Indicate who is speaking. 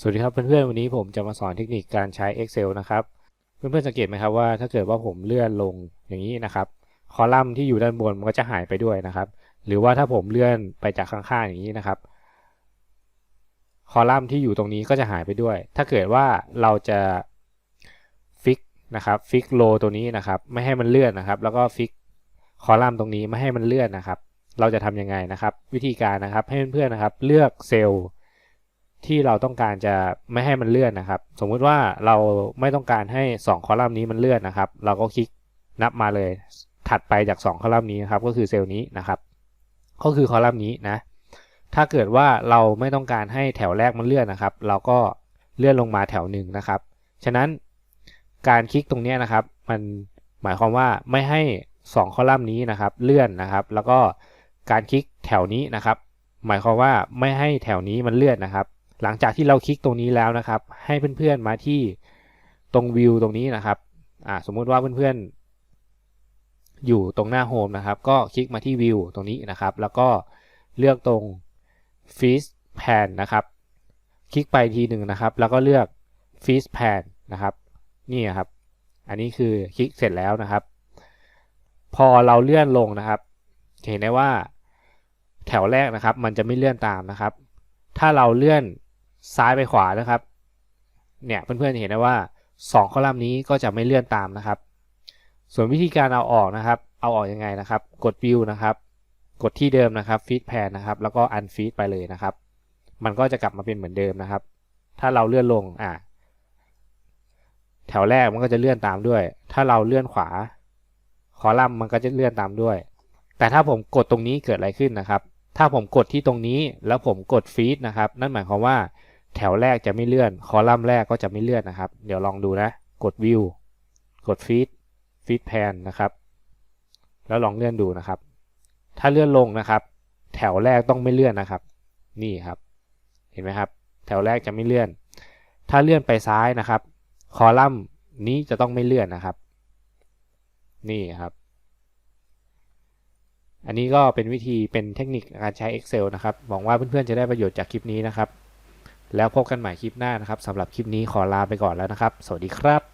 Speaker 1: สวัสดีครับเพื่อนๆวันนี้ผมจะมาสอนเทคนิคการใช้ Excel นะครับ เพื่อนๆสังเกตไหมครับว่าถ้าเกิดว่าผมเลื่อนลงอย่างนี้นะครับ คอลัมน์ที่อยู่ด้านบนมันก็จะหายไปด้วยนะครับ หรือว่าถ้าผมเลื่อนไปจากข้างๆอย่างนี้นะครับ คอลัมน์ที่อยู่ตรงนี้ก็จะหายไปด้วย ถ้าเกิดว่าเราจะฟิกนะครับฟิกโลตัวนี้นะครับ ไม่ให้มันเลื่อนนะครับ แล้วก็ฟิกคอลัมน์ตรงนี้ไม่ให้มันเลื่อนนะครับ เราจะทำยังไงนะครับ วิธีการนะครับให้เพื่อนๆนะครับ เลือกเซลล์ ที่เราต้องการจะไม่ให้มันเลื่อนนะครับ สมมุติว่าเราไม่ต้องการให้ 2 คอลัมน์นี้มันเลื่อนนะครับ เราก็คลิกนับมาเลย ถัดไปจาก 2 คอลัมน์นี้นะครับ ก็คือเซลล์นี้นะครับ ก็คือคอลัมน์นี้นะ ถ้าเกิดว่าเราไม่ต้องการให้แถวแรกมันเลื่อนนะครับ เราก็เลื่อนลงมาแถวหนึ่งนะครับ ฉะนั้นการคลิกตรงนี้นะครับ มันหมายความว่าไม่ให้ 2 คอลัมน์นี้นะครับ เลื่อนนะครับ แล้วก็การคลิกแถวนี้นะครับ หมายความว่าไม่ให้แถวนี้มันเลื่อนนะครับ หลังจากที่เราคลิกตรงนี้แล้วนะครับ ให้เพื่อนๆมาที่ตรงวิวตรงนี้นะครับสมมุติว่าเพื่อนๆอยู่ตรงหน้าโฮมนะครับ ก็คลิกมาที่วิวตรงนี้นะครับ แล้วก็เลือกตรง Feast Pan นะครับ คลิกไปทีหนึ่งนะครับ แล้วก็เลือก Feast Pan นะครับนี่ครับ อันนี้คือคลิกเสร็จแล้วนะครับ พอเราเลื่อนลงนะครับ เห็นได้ว่าแถวแรกนะครับ มันจะไม่เลื่อนตามนะครับ ถ้าเราเลื่อน ซ้ายไปขวานะครับ เนี่ยเพื่อนๆเห็นได้ว่า 2 คอลัมน์นี้ก็จะไม่เลื่อนตามนะครับ ส่วนวิธีการเอาออกนะครับ เอาออกยังไงนะครับ กด view นะครับ กดที่เดิมนะครับ feed pan นะครับ แล้วก็ unfeed ไปเลยนะครับ มันก็จะกลับมาเป็นเหมือนเดิมนะครับ ถ้าเราเลื่อนลงอะแถวแรกมันก็จะเลื่อนตามด้วย ถ้าเราเลื่อนขวา คอลัมน์มันก็จะเลื่อนตามด้วย แต่ถ้าผมกดตรงนี้เกิดอะไรขึ้นนะครับ ถ้าผมกดที่ตรงนี้แล้วผมกดฟีดนะครับ นั่นหมายความว่า แถวแรกจะไม่เลื่อน คอลัมน์แรกก็จะไม่เลื่อนนะครับ เดี๋ยวลองดูนะ กดวิว กดฟีดฟีดแพนนะครับ แล้วลองเลื่อนดูนะครับ ถ้าเลื่อนลงนะครับ แถวแรกต้องไม่เลื่อนนะครับ นี่ครับ เห็นไหมครับ แถวแรกจะไม่เลื่อน ถ้าเลื่อนไปซ้ายนะครับ คอลัมน์นี้จะต้องไม่เลื่อนนะครับ นี่ครับ อันนี้ก็เป็นวิธีเป็นเทคนิคการใช้ Excel นะครับ หวังว่าเพื่อนๆจะได้ประโยชน์จากคลิปนี้นะครับ แล้วพบกันใหม่คลิปหน้านะครับสำหรับคลิปนี้ขอลาไปก่อนแล้วนะครับ สวัสดีครับ